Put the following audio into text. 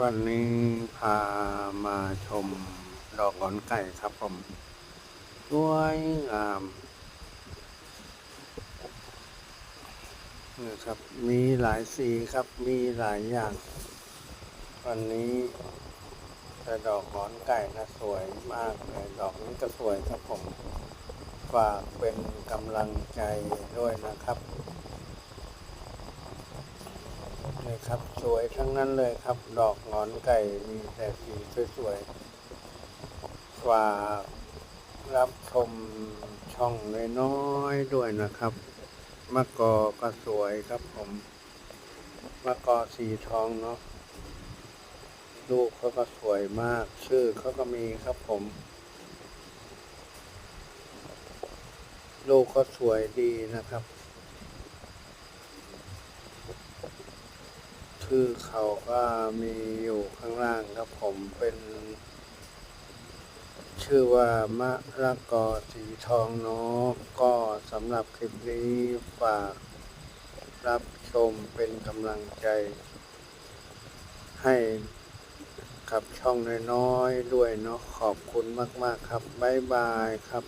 วันนี้พามาชมดอกหงอนไก่ครับผม สวยงามนี่ครับ มีหลายสีครับ มีหลายอย่าง วันนี้แต่ดอกหงอนไก่นะสวยมากเลยดอกนี้ก็สวยครับผม ฝากเป็นกำลังใจด้วยนะครับ นี่ครับ สวยทั้งนั้นเลยครับ ดอกหงอนไก่มีแต่สีสวยๆฝากรับชมช่องน้อยๆด้วยนะครับมะกอก็สวยครับผมมะกอสีทองเนาะลูกเขาก็สวยมาก ชื่อเขาก็มีครับผม ลูกก็สวยดีนะครับ ชื่อเขาก็มีอยู่ข้างล่างครับผมเป็น ชื่อว่ามะละกอสีทองเนาะก็สำหรับคลิปนี้ฝากรับชมเป็นกำลังใจ ให้กับช่องน้อยๆด้วยเนาะขอบคุณมาก ๆ ครับ บ๊ายบายครับ